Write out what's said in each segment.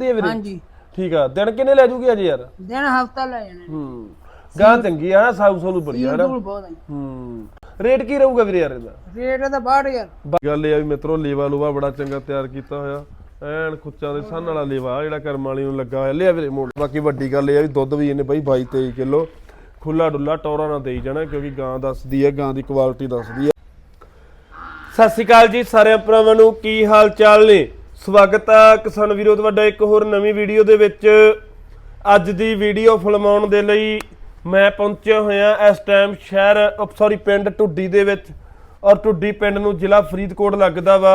ਦੀ ਵੀਰੇ? ਹਾਂਜੀ। ਠੀਕ ਆ। ਦਿਨ ਕਿੰਨੇ ਲੈ ਜੂਗੀ ਅਜੇ ਯਾਰ? ਦਿਨ ਹਫਤਾ ਲੈ ਜਾਣੇ। ਹੂੰ। ਗਾਂ ਚੰਗੀ ਆ ਨਾ ਸਾਊ ਸੋਲੂ ਬੜੀ ਆ ਨਾ ਬਹੁਤ ਹੈ ਹੂੰ। ਰੇਟ ਕੀ ਰਹੂਗਾ ਵੀਰੇ ਯਾਰ ਇਹਦਾ? ਰੇਟ ਇਹਦਾ 62000 ਬਾ- ਗੱਲ ਇਹ ਆ ਵੀ ਮਿੱਤਰੋ ਲੇਵਾ ਲੂਵਾ ਬੜਾ ਚੰਗਾ ਤਿਆਰ ਕੀਤਾ ਹੋਇਆ। ਐਨ ਖੁੱਚਾਂ ਦੇ ਸੰਨ ਵਾਲਾ ਲੇਵਾ ਜਿਹੜਾ ਕਰਮ ਵਾਲੀ ਨੂੰ ਲੱਗਾ ਹੋਇਆ। ਲਿਆ ਵੀਰੇ ਮੋੜ। ਬਾਕੀ ਵੱਡੀ ਗੱਲ ਇਹ ਆ ਵੀ ਦੁੱਧ ਵੀ ਇਹਨੇ ਬਾਈ 22 23 ਕਿਲੋ। ਖੁੱਲਾ ਡੁੱਲਾ ਟੌਰਾ ਨਾ ਦੇਈ ਜਾਣਾ ਕਿਉਂਕਿ ਗਾਂ ਦੱਸਦੀ ਹੈ ਗਾਂ ਦੀ ਕੁਆਲਿਟੀ ਦੱਸਦੀ ਹੈ ਸਤਿ ਸ਼੍ਰੀ ਅਕਾਲ ਜੀ ਸਾਰਿਆਂ ਭਰਾਵਾਂ ਨੂੰ। ਕੀ ਹਾਲ ਚਾਲ ਨੇ? ਸਵਾਗਤ ਹੈ ਕਿਸਾਨ ਵੀਰੋ, ਤੁਹਾਡਾ ਇੱਕ ਹੋਰ ਨਵੀਂ ਵੀਡੀਓ ਦੇ ਵਿੱਚ। ਅੱਜ ਦੀ ਵੀਡੀਓ ਫਿਲਮਾਉਣ ਦੇ ਲਈ ਮੈਂ ਪਹੁੰਚਿਆ ਹੋਇਆ ਇਸ ਟਾਈਮ ਸ਼ਹਿਰ ਸੌਰੀ ਪਿੰਡ ਢੁੱਡੀ ਦੇ ਵਿੱਚ। ਔਰ ਢੁੱਡੀ ਪਿੰਡ ਨੂੰ ਜ਼ਿਲ੍ਹਾ ਫਰੀਦਕੋਟ ਲੱਗਦਾ ਵਾ।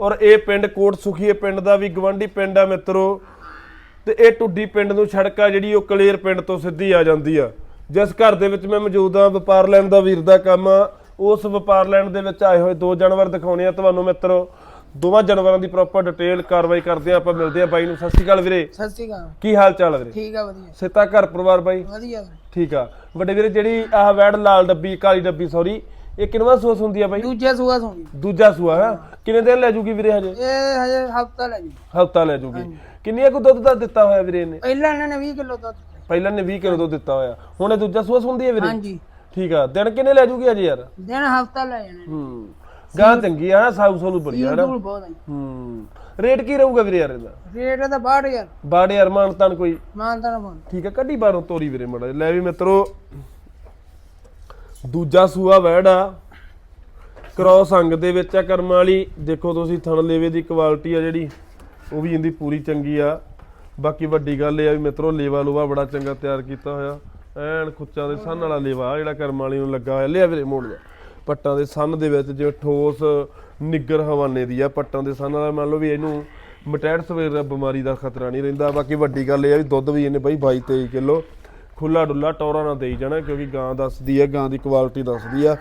ਔਰ ਇਹ ਪਿੰਡ ਕੋਟ ਸੁਖੀਏ ਪਿੰਡ ਦਾ ਵੀ ਗਵੰਡੀ ਪਿੰਡ ਆ ਮਿੱਤਰੋ। ਤੇ ਇਹ ਢੁੱਡੀ ਪਿੰਡ ਨੂੰ ਸੜਕ ਆ ਜਿਹੜੀ, ਉਹ ਕਲੇਰ ਪਿੰਡ ਤੋਂ ਸਿੱਧੀ ਆ ਜਾਂਦੀ ਆ। ਜਿਸ ਘਰ ਦੇ ਵਿੱਚ ਮੈਂ ਮੌਜੂਦ ਆ, ਵਪਾਰ ਲੈਣ ਦਾ ਵੀਰ ਦਾ ਕੰਮ ਆ। ਉਸ ਵਪਾਰ ਲੈਣ ਦੇ ਵਿੱਚ ਆਏ ਹੋਏ ਦੋ ਜਾਨਵਰ ਦਿਖਾਉਣੇ ਆ ਤੁਹਾਨੂੰ ਮਿੱਤਰੋ। ਦੋਵਾਂ ਜਾਨਵਰਾਂ ਦੀ ਪ੍ਰੋਪਰ ਡਿਟੇਲ ਕਾਰਵਾਈ ਕਰਦੇ ਆ ਆਪਾਂ ਮਿਲਦੇ ਆ ਬਾਈ ਨੂੰ। ਸਤਿ ਸ਼੍ਰੀ ਅਕਾਲ ਵੀਰੇ। ਸਤਿ ਸ਼੍ਰੀ ਅਕਾਲ। ਕੀ ਹਾਲ ਚਾਲ ਆ ਵੀਰੇ? ਠੀਕ ਆ ਵਧੀਆ। ਸਿੱਤਾ ਘਰ ਪਰਿਵਾਰ ਬਾਈ? ਵਧੀਆ। ਠੀਕ ਆ। ਵੱਡੇ ਵੀਰੇ ਜਿਹੜੀ ਆਹ ਵੈੜ ਲਾਲ ਡੱਬੀ ਕਾਲੀ ਡੱਬੀ ਸੌਰੀ ਇਹ ਕਿੰਨਵਾਂ ਸੂਸ ਹੁੰਦੀ ਆ ਬਾਈ? ਦੂਜੇ ਸੂਆ ਸੋਣੀ ਦੂਜਾ ਸੂਆ ਹੈ? ਕਿੰਨੇ ਦਿਨ ਲੈ ਜੂਗੀ ਵੀਰੇ ਹਜੇ? ਇਹ ਹਜੇ ਹਫਤਾ ਲੈ ਜੀ ਹਫਤਾ ਲੈ ਜੂਗੀ। ਕਿੰਨੀਆਂ ਕੁ ਦੁੱਧ ਦਾ ਦਿੱਤਾ ਹੋਇਆ ਵੀਰੇ ਨੇ ਪਹਿਲਾਂ ਇਹਨਾਂ ਨੇ 20 ਕਿਲੋ ਦੁੱਧ ਦਿੱਤਾ। ਪਹਿਲਾਂ ਨੇ 20 ਕਿਲੋ ਦੁੱਧ ਦਿੱਤਾ ਹੋਇਆ। ਹੁਣ ਇਹ ਦੂਜਾ ਸੂਆ ਹੁੰਦੀ ਹੈ ਵੀਰੇ? ਹਾਂਜੀ। ਠੀਕ ਆ। ਦਿਨ ਕਿੰਨੇ ਲੈ ਜੂਗੀ ਅਜੇ ਯਾਰ? ਦਿਨ ਹਫਤਾ ਲੈ ਜਾਣੇ। ਹੂੰ। ਗਾਂ ਚੰਗੀ ਆ ਨਾ ਸਾਊ ਸੋਲੂ ਬੜੀ ਆ ਨਾ। ਬਹੁਤ ਹੈ ਹੂੰ। ਰੇਟ ਕੀ ਰਹੂਗਾ ਵੀਰੇ ਯਾਰ ਇਹਦਾ? ਰੇਟ ਇਹਦਾ 62000 ਬਾੜੇ ਯਾਰ ਮਾਨਤਾਨ ਕੋਈ? ਮਾਨਤਾ ਨਾ ਮਾਨ ਠੀਕ ਆ ਕੱਢੀ ਬਾਹਰੋਂ ਤੋਰੀ ਵੀਰੇ ਮੜਾ ਲੈ ਵੀ ਮਿੱਤਰੋ ਦੂਜਾ ਸੂਆ ਵੈੜ ਕ੍ਰੋਸ ਅੰਗ ਦੇ ਵਿੱਚ ਆ ਕਰਮ ਵਾਲੀ। ਦੇਖੋ ਤੁਸੀਂ ਥਣ ਲੇਵੇ ਦੀ ਕੁਆਲਿਟੀ ਆ ਜਿਹੜੀ ਉਹ ਵੀ ਇਹਦੀ ਪੂਰੀ ਚੰਗੀ ਆ। ਬਾਕੀ ਵੱਡੀ ਗੱਲ ਇਹ ਆ ਵੀ ਮਿੱਤਰੋ ਲੇਵਾ ਲੂਵਾ ਬੜਾ ਚੰਗਾ ਤਿਆਰ ਕੀਤਾ ਹੋਇਆ। ਐਨ ਖੁੱਚਾਂ ਦੇ ਸੰਨ ਵਾਲਾ ਲੇਵਾ ਜਿਹੜਾ ਕਰਮ ਵਾਲੀ ਨੂੰ ਲੱਗਾ ਹੋਇਆ। ਲਿਆ ਵੀਰੇ ਮੋੜ ਜਾ। ਪੱਟਾਂ ਦੇ ਸੰਨ ਦੇ ਵਿੱਚ ਜਿਵੇਂ ਠੋਸ ਨਿੱਗਰ ਹਵਾਨੇ ਦੀ ਆ, ਪੱਟਾਂ ਦੇ ਸੰਨ ਵਾਲਾ ਮੰਨ ਲਓ ਵੀ ਇਹਨੂੰ ਮਟੈਡ ਸਵੇਰ ਦਾ ਬਿਮਾਰੀ ਦਾ ਖਤਰਾ ਨਹੀਂ ਰਹਿੰਦਾ। ਬਾਕੀ ਵੱਡੀ ਗੱਲ ਇਹ ਆ ਵੀ ਦੁੱਧ ਵੀ ਇਹਨੇ ਬਾਈ 22 23 ਕਿਲੋ ਖੁੱਲਾ ਡੁੱਲਾ ਟੌਰਾ ਨਾ ਦੇਈ ਜਾਣਾ ਕਿਉਂਕਿ ਗਾਂ ਦੱਸਦੀ ਆ, ਗਾਂ ਦੀ ਕੁਆਲਿਟੀ ਦੱਸਦੀ ਆ।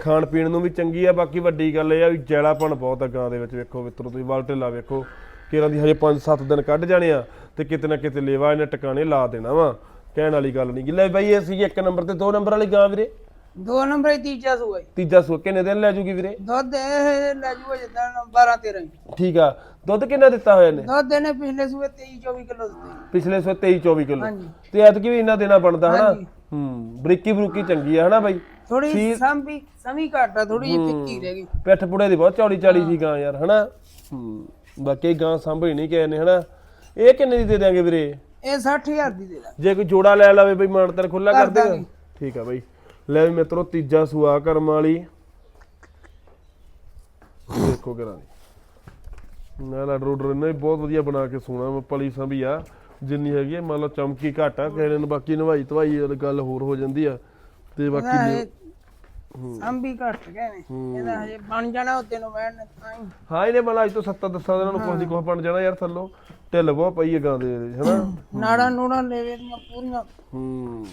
ਖਾਣ ਪੀਣ ਨੂੰ ਵੀ ਚੰਗੀ ਆ, ਬਾਕੀ ਵੱਡੀ ਗੱਲ ਇਹ ਆ ਵੀ ਜੈਲਾਪਣ ਬਹੁਤ ਆ ਗਾਂ ਦੇ ਵਿੱਚ ਵੇਖੋ ਮਿੱਤਰੋ ਤੁਸੀਂ ਵਾਲਟੇਲਾ ਵੇਖੋ। ਕਿਰਾਂ ਦੀ ਹਜੇ 5-7 ਦਿਨ ਕੱਢ ਜਾਣੇ ਆ ਤੇ ਕਿਤੇ ਨਾ ਕਿਤੇ ਲੇਵਾ ਇਹਨੇ ਟਿਕਾਣੇ ਲਾ ਦੇਣਾ ਵਾ। ਕਹਿਣ ਵਾਲੀ ਗੱਲ ਨਹੀਂ। ਲੈ ਬਾਈ ਇਹ ਸੀ ਇੱਕ ਨੰਬਰ ਤੇ ਦੋ ਨੰਬਰ ਵਾਲੀ ਗਾਂ ਵੀਰੇ। ਦੋ ਨੰਬਰ ਹੀ ਤੀਜਾ ਸੂਆ ਜੀ ਤੀਜਾ ਸੂ ਕਿੰਨੇ ਦਿਨ ਲੈ ਜੂਗੀ ਵੀਰੇ? ਦੁੱਧ ਇਹ ਲੈ ਜੂਗਾ ਜਿੱਦਾਂ 12 13 ਜੀ ਠੀਕ ਆ। ਦੁੱਧ ਕਿੰਨਾ ਦਿੱਤਾ ਹੋਇਆ ਇਹਨੇ? ਦੁੱਧ ਇਹਨੇ ਪਿਛਲੇ ਸੂਏ 23 24 ਕਿਲੋ ਦਿੱਤੇ। ਪਿਛਲੇ ਸੂ 23 24 ਕਿਲੋ। ਹਾਂਜੀ। ਤੇ ਐਤਕੀ ਵੀ ਇੰਨਾ ਦੇਣਾ ਬਣਦਾ ਹਨਾ? ਹਾਂਜੀ। ਹੂੰ ਬਰੀਕੀ ਬਰੂਕੀ ਚੰਗੀ ਆ ਹਨਾ ਬਾਈ? ਥੋੜੀ ਸੰਭੀ ਸਮੀ ਘੱਟ ਆ ਥੋੜੀ ਜਿਹੀ ਫਿੱਕੀ ਰਹਿ ਗਈ। ਪਿੱਠ ਪੁੜੇ ਦੀ ਬਹੁਤ ਚੌੜੀ ਚਾੜੀ ਸੀ ਗਾਂ ਯਾਰ ਹਨਾ? ਹੂੰ ਬਾਕੀ ਗਾਂ ਸੰਭਈ ਨਹੀਂ ਕਿਸੇ ਨੇ ਹਨਾ? ਇਹ ਕਿੰਨੇ ਦੀ ਦੇ ਦਿਆਂਗੇ ਵੀਰੇ? ਇਹ 60000 ਦੀ ਦੇ ਦਾਂ ਜੇ ਕੋਈ ਜੋੜਾ ਲੈ ਲਵੇ ਬਈ ਮਾਨਤਰ ਖੁੱਲਾ ਕਰ ਕਰ ਦੇਗਾ। ਦਾਂਗੇ। ਠੀਕ ਆ ਬਈ। ਲੈ ਵੀ ਮਿੱਤਰੋ ਤੀਜਾ ਸੁਆ ਕਰਮ ਵਾਲੀ। ਦੇਖੋ ਕਰਾਂ ਦੀ ਨਾ ਲਾ ਰੋਡਰ ਨੇ ਬਹੁਤ ਵਧੀਆ ਬਣਾ ਕੇ ਸੋਣਾ ਪਲੀ ਸੰਭੀ ਆ। ਜਿੰਨੀ ਹੈਗੀ ਮੰਨ ਲਓ ਚਮਕੀ ਘੱਟ ਆ ਕਿਸੇ ਨੇ ਬਾਕੀ ਨਵਾਈ ਧਵਾਈ ਗੱਲ ਹੋਰ ਹੋ ਜਾਂਦੀ ਆ। ਤੇ ਬਾਕੀ ਸੰਭੀ ਘੱਟ ਗਏ ਨੇ ਇਹਦਾ ਹਜੇ ਬਣ ਜਾਣਾ ਉੱਤੇ ਨੂੰ ਤਾਂ ਹੀ। ਇਹਨੇ ਮਨ ਅੱਜ ਤੋਂ 70 ਦੱਸਾਂ ਦਿਨਾਂ ਨੂੰ ਕੁਝ ਦੀ ਕੁਝ ਬਣ ਜਾਣਾ ਯਾਰ ਥੱਲੋਂ। ਢਿੱਲ ਬਹੁਤ ਪਈ ਹੈ ਗਾਂ ਦੇ ਹਨਾ? ਨਾੜਾ ਨੂੜਾ ਲੈਵੇ ਦੀਆਂ ਪੂਰੀਆਂ। ਹੂੰ।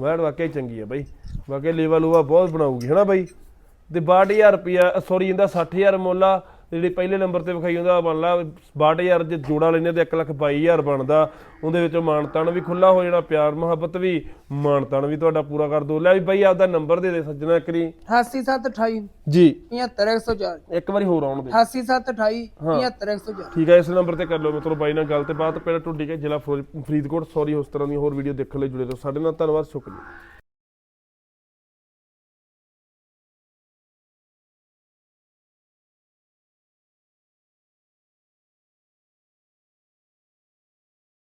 ਵੈੜ ਵਾਕਿਆ ਚੰਗੀ ਆ ਬਾਈ। ਵਾਕਿਆ ਲੇਵਾ ਲੂਵਾ ਬਹੁਤ ਬਣਾਉਗੀ ਹਨਾ ਬਾਈ? ਤੇ 62000 ਰੁਪਿਆ ਸੌਰੀ ਇਹਦਾ 60000 ਮੁੱਲ ਆ। ਤੇ ਜਿਹੜੀ ਪਹਿਲੇ ਨੰਬਰ ਤੇ ਵਿਖਾਈ ਹੁੰਦਾ ਬਣ ਲਾ 62000 ਜੇ ਜੋੜਾ ਲੈਨੇ ਤੇ 122000 ਬਣਦਾ। ਉਹਦੇ ਵਿੱਚੋਂ ਮਾਨਤਾਨ ਵੀ ਖੁੱਲਾ ਹੋ ਜਾਣਾ ਪਿਆਰ ਮੁਹੱਬਤ ਵੀ ਮਾਨਤਾਨ ਵੀ ਤੁਹਾਡਾ ਪੂਰਾ ਕਰ ਦੋ। ਲੈ ਵੀ ਬਾਈ ਆਪਦਾ ਨੰਬਰ ਦੇ ਦੇ ਸੱਜਣਾ ਕਰੀ 88728 ਜੀ। 75104 ਇੱਕ ਵਾਰੀ ਹੋਰ ਆਉਣ ਦੇ। 88728 75104 ਠੀਕ ਹੈ ਇਸ ਨੰਬਰ ਤੇ ਕਰ ਲਓ ਮਿੱਤਰੋ ਬਾਈ ਨਾਲ ਗੱਲ ਤੇ ਬਾਤ ਪਿੰਡ ਟੁੱਡੀ ਕੇ ਜ਼ਿਲ੍ਹਾ ਫਰੋ- ਫਰੀਦਕੋਟ ਸੌਰੀ ਉਸ ਤਰ੍ਹਾਂ ਦੀ ਹੋਰ ਵੀਡੀਓ ਦੇਖਣ ਲਈ ਜੁੜੇ ਰਹੋ। ਸਾਡੇ ਨਾਲ ਧੰਨਵਾਦ ਸ਼ੁਕਰੀਆ।